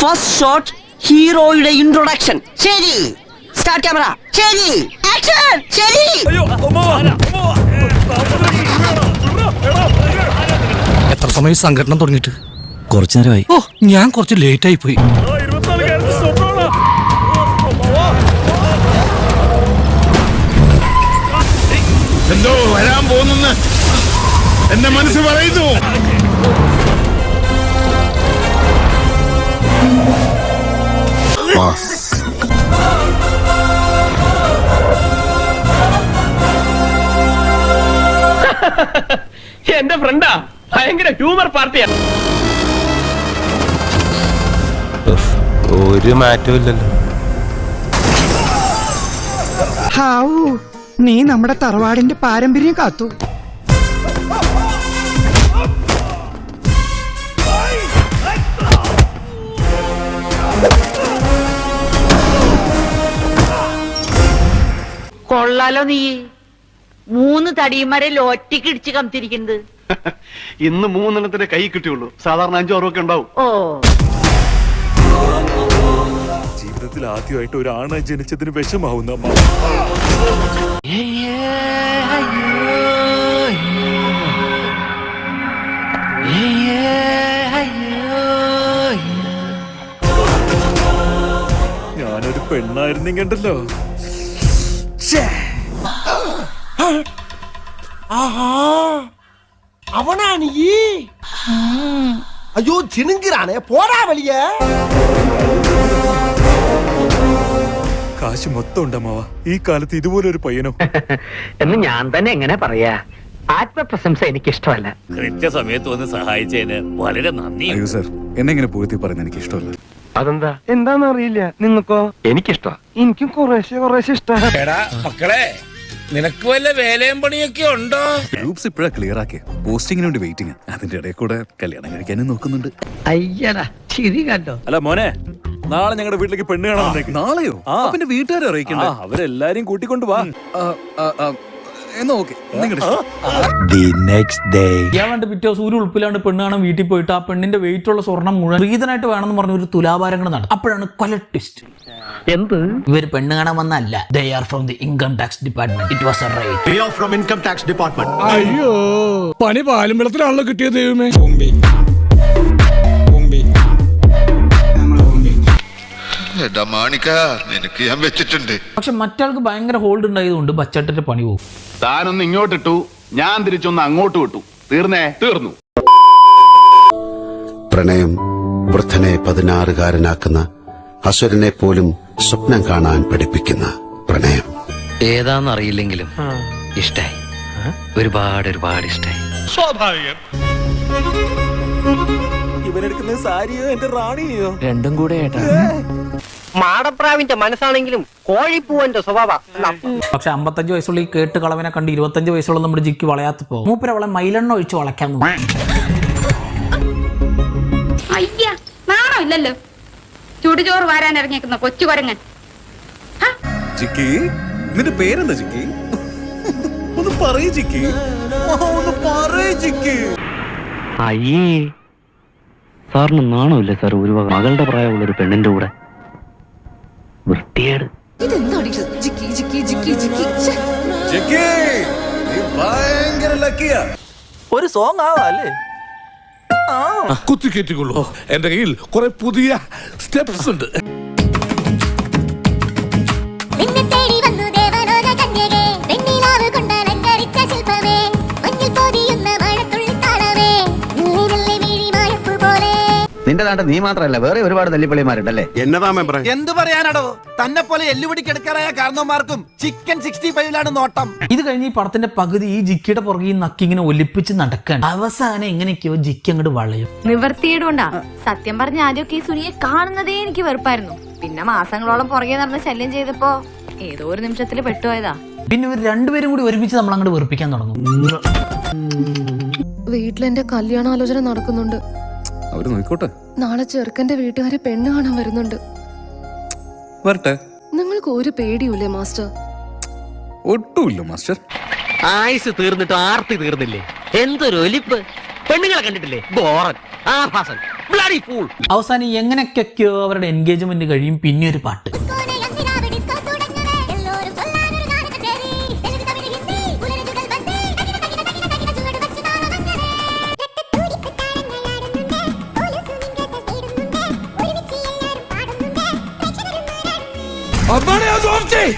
First shot ഹീറോയുടെ introduction ശരി. Start camera ശരി. ആക്ഷൻ ശരി. എത്ര സമയം സംഘടന തുടങ്ങിയിട്ട്? കുറച്ചു നേരമായി. ഓ ഞാൻ കുറച്ച് ലേറ്റ് ആയി പോയി. എന്തോ വരാൻ പോകുന്നെന്ന് എന്റെ മനസ്സ് പറയുന്നു. എന്റെ ഫ്രണ്ടാ ഭയങ്കര ഹ്യൂമർ പാർട്ടിയാണ് ഒരു മാറ്റവും ഇല്ലല്ലോ. ഹാവൂ നീ നമ്മുടെ തറവാടിന്റെ പാരമ്പര്യം കാത്തു. കൊള്ളാലോ നീ. മൂന്ന് തടിയന്മാരെ ലോറ്റിക്ക് ഇടിച്ച് കമത്തിരിക്കുന്നത് ഇന്ന് മൂന്നെണ്ണത്തിന്റെ കൈ കിട്ടിയുള്ളൂ. സാധാരണ അഞ്ചോ ആറോ ഒക്കെ ഉണ്ടാവും. ഓ. ജീവിതത്തിൽ ആദ്യമായിട്ട് ഒരു ആണ് ജനിച്ചതിന് വിഷമാവുന്ന അമ്മ. ഞാനൊരു പെണ്ണായിരുന്നെങ്കണ്ടല്ലോ அவனா நீ ஐயோ சினுங்கிறானே കാശ് മൊത്തം ഉണ്ടമ്മാവ ഈ കാലത്ത് ഇതുപോലെ ഒരു പയ്യനോ? എന്ന് ഞാൻ തന്നെ എങ്ങനെ പറയാ? ആത്മപ്രശംസ എനിക്ക് ഇഷ്ടമല്ല കൃത്യസമയത്ത് വന്ന് സഹായിച്ചതിന് വളരെ നന്ദി അയ്യോ എന്നെങ്ങനെ എന്നെ ഇങ്ങനെ എനിക്ക് ഇഷ്ടമല്ല അതെന്താ? എന്താന്ന് അറിയില്ല നിങ്ങൾക്കോ എനിക്കിഷ്ടാ. എനിക്കും കുറേശ്ശെ കുറേശ്ശെ ഇഷ്ടാ. എടാ മക്കളെ നിനക്ക് വല്ല വേലയും പണിയൊക്കെ ഉണ്ടോ? ഗ്രൂപ്പ്സ് ഇപ്പോഴാ ക്ലിയർ ആക്കിയ. പോസ്റ്റിങ്ങിന് വേണ്ടി വെയിറ്റിംഗ് അതിന്റെ ഇടയിൽ കൂടെ കല്യാണം കഴിക്കാനും നോക്കുന്നുണ്ട്. അയ്യടാ ചിരി കണ്ടോ? അല്ല മോനെ നാളെ ഞങ്ങളുടെ വീട്ടിലേക്ക് പെണ്ണ് കാണാൻ നാളെയോ? ആ. പിന്നെ വീട്ടുകാരെ അറിയിക്കണ്ട? ആ, അവരെല്ലാരും കൂട്ടിക്കൊണ്ടു വാ. എന്നാ ഓക്കെ ഇയാളാണ്ട് പിറ്റേ ദിവസം ഒരു ഉൾപ്പില്ലാണ്ട് പെണ്ണ് കാണാൻ വീട്ടിൽ പോയിട്ട് ആ പെണ്ണിന്റെ വെയിറ്റ് ഉള്ള സ്വർണം മുഴുവൻ റീതനായിട്ട് വേണമെന്ന് പറഞ്ഞ ഒരു തുലാഭാരങ്ങൾ നടന്നു. അപ്പോഴാണ് കൊല ട്വിസ്റ്റ് എന്ത്? ഇവർ പെണ്ണ് കാണാൻ വന്നല്ല they are from the income tax department it was a raid അയ്യോ പണി പാലും വെള്ളത്തിലാണല്ലോ കിട്ടിയത് ദൈവമേ. എടാ മാണിക്ക നിനക്ക് ഞാൻ വെച്ചിട്ടുണ്ട്. പക്ഷെ മറ്റാൾക്ക് ഭയങ്കര ഹോൾഡ് ഉണ്ടായതുകൊണ്ട് ബച്ചട്ടന്റെ പണി പോകും. താനൊന്ന് ഇങ്ങോട്ടിട്ടു ഞാൻ തിരിച്ചൊന്ന് അങ്ങോട്ട് വിട്ടു. തീർന്നേ? തീർന്നു. പ്രണയം വൃദ്ധനെ പതിനാറുകാരനാക്കുന്ന അസുരനെ പോലും സ്വപ്നം കാണാൻ പഠിപ്പിക്കുന്ന പ്രണയം. ഏതാന്നറിയില്ലെങ്കിലും ഇഷ്ടായി. ഒരുപാട് ഒരുപാട് ഇഷ്ടായി. സ്വാഭാവികം. ഇവനെടുക്കുന്ന സാരിയോ എന്റെ റാണിയോ? രണ്ടും കൂടെ ഏട്ടാ. മാടപ്രാവിന്റെ മനസ്സാണെങ്കിലും കോഴിപ്പൂവന്റെ സ്വഭാവ പക്ഷെ അമ്പത്തഞ്ച് വയസ്സുള്ള ഈ കേട്ട് കളവനെ കണ്ട് ഇരുപത്തഞ്ച് വയസ്സുള്ള നമ്മുടെ ജിക്ക് വളയാത്ത പോകും മൂപ്പര അവളെ മൈലെണ്ണ ഒഴിച്ച് വളയ്ക്കാൻ ഇല്ലല്ലോ. ചുടുചോറ് വാരാൻ ഇറങ്ങിയേക്കുന്ന കൊച്ചു കൊരങ്ങൻ. ജിക്കി നിന്റെ പേരെന്താ ജിക്കി? ഒന്ന് പറയ് ജിക്കി. ഒന്ന് പറയ് ജിക്കി. അയ്യേ സാറിന് നാണമില്ലേ സാർ ഒരു വക മകളുടെ പ്രായമുള്ള ഒരു പെണ്ണിന്റെ കൂടെ. വൃത്തിയേട്. ലക്കിയാ. ഒരു സോങ് ആവാല്ലേ കുത്തി കയറ്റിക്കൊള്ളു. എന്റെ കയ്യിൽ കുറെ പുതിയ സ്റ്റെപ്സ് ഉണ്ട്. നിന്റെ നാട്ടിൽ നീ മാത്രമല്ല വേറെ ഒരുപാട് തല്ലിപ്പള്ളിമാരുണ്ടല്ലേ എന്നതാ മെമ്പറേ? എന്ത് പറയാനാടോ? തന്നെ പോലെ എല്ലുപിടിക്കെടുക്കാറായ കിടക്കാറായ കാരണവന്മാർക്കും ചിക്കൻ സിക്സ്റ്റി ഫൈവിലാണ് നോട്ടം. ഇത് കഴിഞ്ഞ് ഈ പടത്തിന്റെ പകുതി ഈ ജിക്കിയുടെ പുറകെ ഈ നക്കി ഇങ്ങനെ ഒലിപ്പിച്ച് നടക്കാൻ അവസാനം എങ്ങനെയൊക്കെയോ ജിക്കി അങ്ങോട്ട് വളയും. നിവർത്തിയേടുകൊണ്ടാ സത്യം പറഞ്ഞ ആദ്യമൊക്കെ ഈ സുനിയെ കാണുന്നതേ എനിക്ക് വെറുപ്പായിരുന്നു. പിന്നെ മാസങ്ങളോളം പുറകെ നടന്ന് ശല്യം ചെയ്തപ്പോ ഏതോ ഒരു നിമിഷത്തിൽ പെട്ടുപോയതാ. പിന്നെ ഇവർ രണ്ടുപേരും കൂടി ഒരുമിച്ച് നമ്മൾ അങ്ങോട്ട് വെറുപ്പിക്കാൻ തുടങ്ങും. വീട്ടിലെന്റെ കല്യാണാലോചന നടക്കുന്നുണ്ട്. അവർ നോക്കോട്ടെ നാളെ ചെറുക്കന്റെ വീട്ടുകാരെ പെണ്ണ് കാണാൻ വരുന്നുണ്ട്. വരട്ടെ. നിങ്ങൾക്ക് ഒരു പേടിയൂലേ മാസ്റ്റർ? ഒട്ടുമില്ല മാസ്റ്റർ. ആയുസ് തീർന്നിട്ട് ആർത്തി തീർന്നില്ലേ? എന്തൊരു ഒലിപ്പ്. പെണ്ണുങ്ങളെ കണ്ടിട്ടില്ലേ? ബോറൻ ആഭാസൻ അവസാനം എങ്ങനെയൊക്കെയോ അവരുടെ എൻഗേജ്മെന്റ് കഴിയും പിന്നെ ഒരു പാട്ട്. പ്രേക്ഷകരും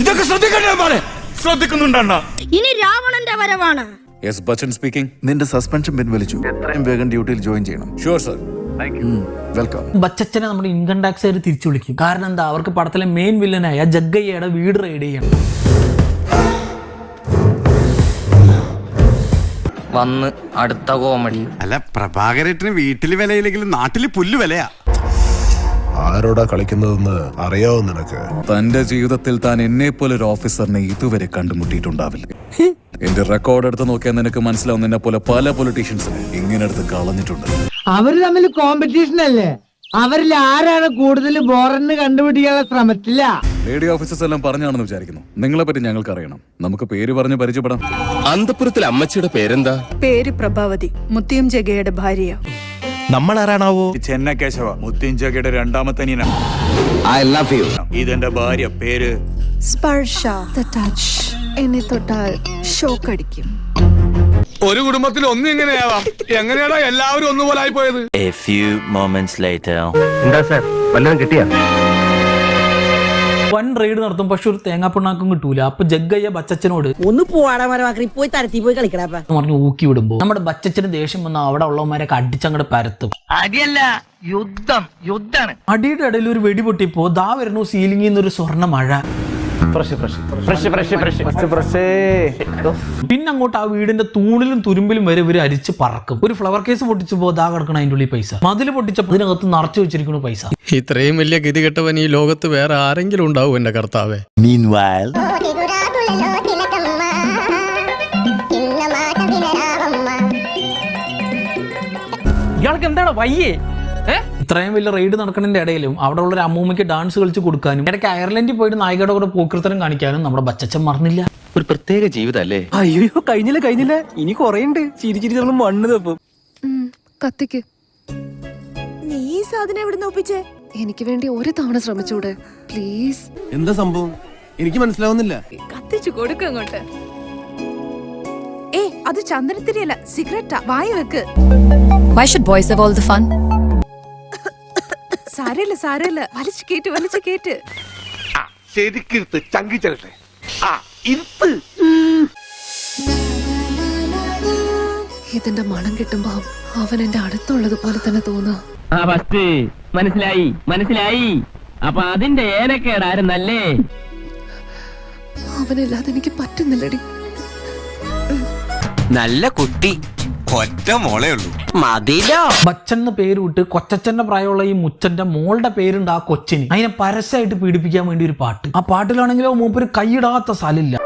ഇതൊക്കെ ശ്രദ്ധിക്കണ്ടേ ശ്രദ്ധിക്കുന്നുണ്ടണ്ണ. ഇനി രാവണന്റെ വരവാണ്. യെസ് ബച്ചൻ സ്പീക്കിംഗ് നിന്റെ സസ്പെൻഷൻ പിൻവലിച്ചു എത്രയും വേഗം ഡ്യൂട്ടിയിൽ ജോയിൻ ചെയ്യണം. ഷുവർ സർ വെൽക്കം ബച്ചച്ചനെ നമ്മുടെ ഇൻകം ടാക്സ് ആയിട്ട് തിരിച്ചു വിളിക്കും. കാരണം എന്താ? അവർക്ക് പടത്തിലെ മെയിൻ വില്ലനായ ജഗ്ഗയ്യയുടെ വീട് റെയ്ഡ് ചെയ്യണം. വന്ന് അടുത്ത കോമഡി അല്ല പ്രഭാകരേട്ടന് വീട്ടിൽ വിലയില്ലെങ്കിലും നാട്ടിൽ പുല്ല് വിലയാ. ആരോടാ കളിക്കുന്നതെന്ന് അറിയാവോ നിനക്ക്? തന്റെ ജീവിതത്തിൽ താൻ എന്നെ പോലെ ഒരു ഓഫീസറിനെ ഇതുവരെ കണ്ടുമുട്ടിയിട്ടുണ്ടാവില്ല. എന്റെ റെക്കോർഡ് എടുത്ത് നോക്കിയാൽ നിനക്ക് മനസ്സിലാവും നിന്നെ പോലെ പല പൊളിറ്റീഷ്യൻസിനെ ഇങ്ങനെ എടുത്ത് കളഞ്ഞിട്ടുണ്ട്. അവർ തമ്മിൽ കോമ്പറ്റീഷൻ അല്ലേ? അവരിൽ ആരാണ് കൂടുതൽ ബോറന്ന് കണ്ടുപിടിക്കാനുള്ള ശ്രമത്തില്ല ലേഡി ഓഫീസേഴ്സ് എല്ലാം പറഞ്ഞാണെന്ന് വിചാരിക്കുന്നു. നിങ്ങളെ പറ്റി ഞങ്ങൾക്ക് അറിയണം നമുക്ക് പേര് പറഞ്ഞ് പരിചയപ്പെടാം. അന്തപുരത്തിലെ അമ്മച്ചിയുടെ പേരെന്താ? പേര് പ്രഭാവതി. മുത്തിയും ജഗയുടെ ഭാര്യ. നമ്മൾ ആരാണാവോ കേശവ മുത്തിഞ്ചകയുടെ രണ്ടാമത്തെ ഐ ലവ് യു ഇതെന്റെ ഭാര്യ പേര്? സ്പർശ ടച്ച് എന്നെ തൊട്ടാൽ ഷോക്ക് അടിക്കും ഒരു കുടുംബത്തിൽ ഒന്നിങ്ങനെയാവാം എങ്ങനെയാടാ എല്ലാവരും ഒന്നുപോലെ ആയി പോയത് എന്താ സാർ? വല്ലതും കിട്ടിയാ? വൻ റെയ്ഡ് നടത്തും പക്ഷെ ഒരു തേങ്ങാപ്പിണ്ണാക്കും കിട്ടൂല. അപ്പൊ ജഗ്ഗയ്യ ബച്ചച്ചനോട് ഒന്ന് പോവാടാ മരമാക്കി പോയി തരത്തി പോയി കളിക്കടാ പറഞ്ഞ് ഊക്കി വിടുമ്പോ നമ്മുടെ ബച്ചച്ചന് ദേഷ്യം വന്ന അവിടെ ഉള്ളവന്മാരെ അടിച്ചങ്ങോട്ട് പരത്തും. അടിയല്ല യുദ്ധം യുദ്ധാണ്. അടിയുടെ ഇടയിൽ ഒരു വെടി പൊട്ടിപ്പോ ദാ വരുന്നു സീലിംഗിൽ നിന്നൊരു ഒരു സ്വർണ മഴ പിന്നെ അങ്ങോട്ട് ആ വീടിന്റെ തൂണിലും തുരുമ്പിലും വരെ ഇവർ അരിച്ച് പറക്കും. ഒരു ഫ്ലവർ കേസ് പൊട്ടിച്ചപ്പോ ദാ കിടക്കണം അതിന്റെ ഉള്ളിൽ പൈസ. മതിൽ പൊട്ടിച്ചപ്പോ അതിനകത്ത് നിറച്ചു വെച്ചിരിക്കുന്നു പൈസ. ഇത്രയും വലിയ ഗതി കെട്ടവൻ ഈ ലോകത്ത് വേറെ ആരെങ്കിലും ഉണ്ടാവും എന്റെ കർത്താവേ. ഇയാൾക്ക് എന്താണ് വയ്യേ? ഇത്രയും വലിയ റെയ്ഡ് നടക്കുന്നതിന്റെ ഇടയിലും അവിടെ ഉള്ളൊരു അമ്മൂമ്മയ്ക്ക് ഡാൻസ് കളിച്ച് കൊടുക്കാനും ഇടയ്ക്ക് അയർലൻഡിൽ പോയിട്ട് നായികയുടെ കൂടെ പോക്കൃത്തരം കാണിക്കാനും നമ്മുടെ ബച്ചച്ചൻ മറന്നില്ല. ഒരു പ്രത്യേക ജീവിതം അല്ലേ അയ്യോ കഴിഞ്ഞില്ല കഴിഞ്ഞില്ല? ഇനി കൊറേ ഉണ്ട് ചിരി ചിരി നമ്മൾ മണ്ണ് തപ്പും. കത്തിക്ക്. നീ ഈ സാധനം എവിടെ ഒപ്പിച്ചേ? എനിക്ക് വേണ്ടി ഒരു തവണ ശ്രമിച്ചൂടെ. പ്ലീസ് എന്താ സംഭവം? എനിക്ക് മനസ്സിലാവുന്നില്ല. കത്തിച്ചു കൊടുക്ക അങ്ങോട്ട്. ഏ അത് ചന്ദനത്തിരിയല്ല സിഗരറ്റാ വായി വെക്ക്. Why should boys have all the fun? സാരല്ല സാരല്ല വലിച്ചു കേറ്റ് വലിച്ചു കേറ്റ് ശരിക്കിരുത്ത് ചങ്കിച്ചേ ആ ഇരുത്ത് ഇതിന്റെ മണം കിട്ടുമ്പോ അവൻ എന്റെ അടുത്തുള്ളത് പോലെ തന്നെ തോന്നുക മനസ്സിലായി മനസ്സിലായി. അപ്പൊ അതിന്റെ ഏനക്കേടായിരുന്നല്ലേ അവനില്ലാതെ എനിക്ക് പറ്റുന്നില്ലടി. നല്ല കുട്ടി. ഒറ്റ മോളേ ഉള്ളൂ. മതിലോ? ബച്ചൻ എന്ന് പേര് വിട്ട് കൊച്ചച്ഛന്റെ പ്രായമുള്ള ഈ മുച്ചന്റെ മോളുടെ പേരുണ്ട് ആ കൊച്ചിന്. അതിനെ പരസ്യമായിട്ട് പീഡിപ്പിക്കാൻ വേണ്ടി ഒരു പാട്ട്. ആ പാട്ടിലാണെങ്കിലോ മൂപ്പര് കൈയിടാത്ത സ്ഥലമില്ല.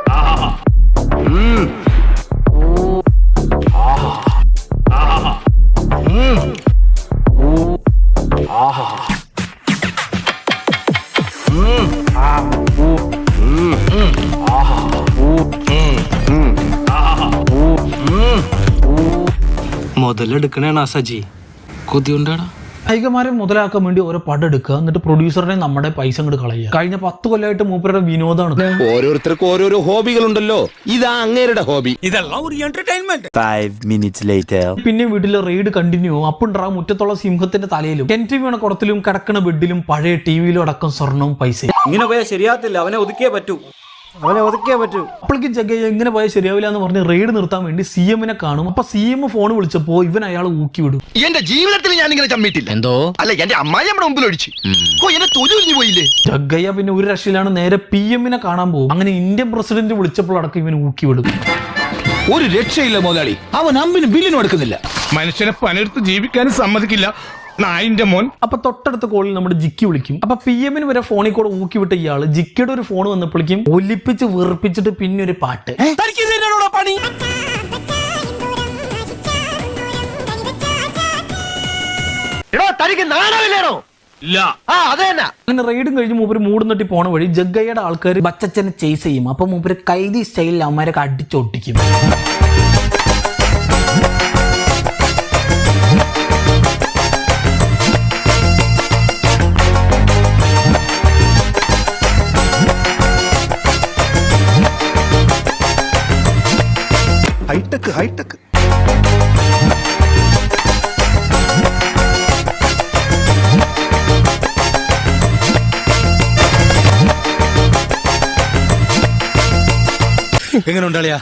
മുതലെടുക്കണേണ സജി. കൊതിയുണ്ടാടാ. നായികമാരെ മുതലാക്കാൻ വേണ്ടി ഓരോ പടം എടുക്കുക എന്നിട്ട് പ്രൊഡ്യൂസറിനെ നമ്മുടെ പൈസ അങ്ങോട്ട് കളയുക കഴിഞ്ഞ പത്ത് കൊല്ലമായിട്ട് മൂപ്പരുടെ വിനോദമാണ് ഓരോരുത്തർക്കും ഓരോരോ ഹോബികളുണ്ടല്ലോ. ഇതാ അങ്ങേരുടെ ഹോബി. ഇതെല്ലാം പിന്നെ വീട്ടിലെ റെയ്ഡ് കണ്ടിന്യൂ അപ്പുണ്ടാ മുറ്റത്തുള്ള സിംഹത്തിന്റെ തലയിലും. എൻട്രി ടി വീണ കുടത്തിലും കിടക്കണ ബെഡിലും പഴയ ടിവിയിലും അടക്കം സ്വർണവും പൈസ ഇങ്ങനെ പോയാൽ ശരിയാത്തില്ല അവനെ ഒതുക്കിയേ പറ്റൂ. അവനെ ഒതുക്കിയാൻ പറ്റൂ. അപ്പോഴേക്കും ജഗ്ഗ എങ്ങനെ പോയാൽ ശരിയാവില്ല എന്ന് പറഞ്ഞ് റെയ്ഡ് നിർത്താൻ വേണ്ടി സി എമ്മിനെ കാണും. അപ്പൊ സി എം ഫോൺ വിളിച്ചപ്പോ ഇവൻ അയാൾ ഊക്കി വിടും. എന്റെ ജീവിതത്തിൽ ഞാൻ ഇങ്ങനെ ചമ്മിട്ടില്ല എന്തോ? അല്ല എന്റെ അമ്മായി നമ്മുടെ മുമ്പിൽ ഒഴിച്ചു. ഓ എന്നെ പോയില്ലേ? ജഗ്ഗയ്യ പിന്നെ ഒരു രക്ഷയിലാണ് നേരെ പി എമ്മിനെ കാണാൻ പോകും. അങ്ങനെ ഇന്ത്യൻ പ്രസിഡന്റ് വിളിച്ചപ്പോൾ അടക്കം ഇവൻ ഊക്കി വിടും. ഒരു രക്ഷയില്ല മുതലാളി അവൻ അമ്പിന് ബില്ലിനും എടുക്കുന്നില്ല. മനുഷ്യനെ പണിയെടുത്ത് ജീവിക്കാനും സമ്മതിക്കില്ല. നായിന്റെ മോൻ. അപ്പൊ തൊട്ടടുത്ത കോളിൽ നമ്മുടെ ജിക്കി വിളിക്കും. അപ്പൊ പി എമ്മിന് വരെ ഫോണിൽ കൂടെ ഊക്കി വിട്ട ഇയാൾ ജിക്കിയുടെ ഒരു ഫോൺ വന്നപ്പോഴേക്കും ഒലിപ്പിച്ച് വെറുപ്പിച്ചിട്ട് പിന്നെ ഒരു പാട്ട്. പണി? എടോ തനിക്ക് അങ്ങനെ റെയ്ഡും കഴിഞ്ഞ് മൂപ്പര് മൂടുന്നിട്ട് പോണ വഴി ജഗ്ഗയുടെ ആൾക്കാർ ബച്ചച്ചനെ ചേസ് ചെയ്യും. അപ്പൊ മൂപ്പര് കൈതി സ്റ്റൈലിൽ അമ്മരൊക്കെ അടിച്ചൊട്ടിക്കും. Hi tech hi tech. എങ്ങനെ ഉണ്ടാളിയാ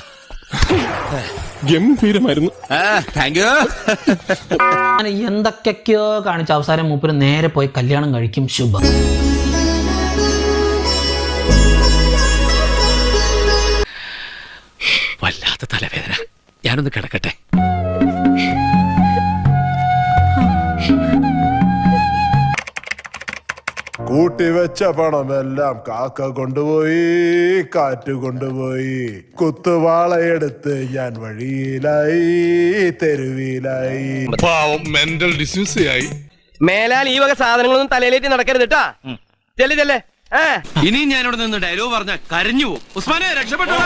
ഗംഭീരമായിരുന്നു കാണിച്ച യു അങ്ങനെ എന്തൊക്കെയൊക്കെയോ കാണിച്ച. അവസാനം മൂപ്പര് നേരെ പോയി കല്യാണം കഴിക്കും. ശുഭം. ഞാനൊന്ന് കിടക്കട്ടെ. കൂട്ടിവെച്ച പണമെല്ലാം കാക്ക കൊണ്ടുപോയി കാറ്റ് കൊണ്ടുപോയി. കുത്തുവാളയെടുത്ത് ഞാൻ വഴിയിലായി തെരുവിലായി. പാവം മെന്റൽ ഡിസ്യൂസ് ആയി. മേലാൽ ഈ വക സാധനങ്ങളൊന്നും തലയിലേറ്റി നടക്കരുത് കേട്ടാ ചെല്ല് ചെല്ലേ. ഇനിയും ഞാനിവിടെ നിന്ന് ഡയലോഗ് പറഞ്ഞ കരഞ്ഞു പോകും. ഉസ്മാനെ രക്ഷപ്പെട്ടോ?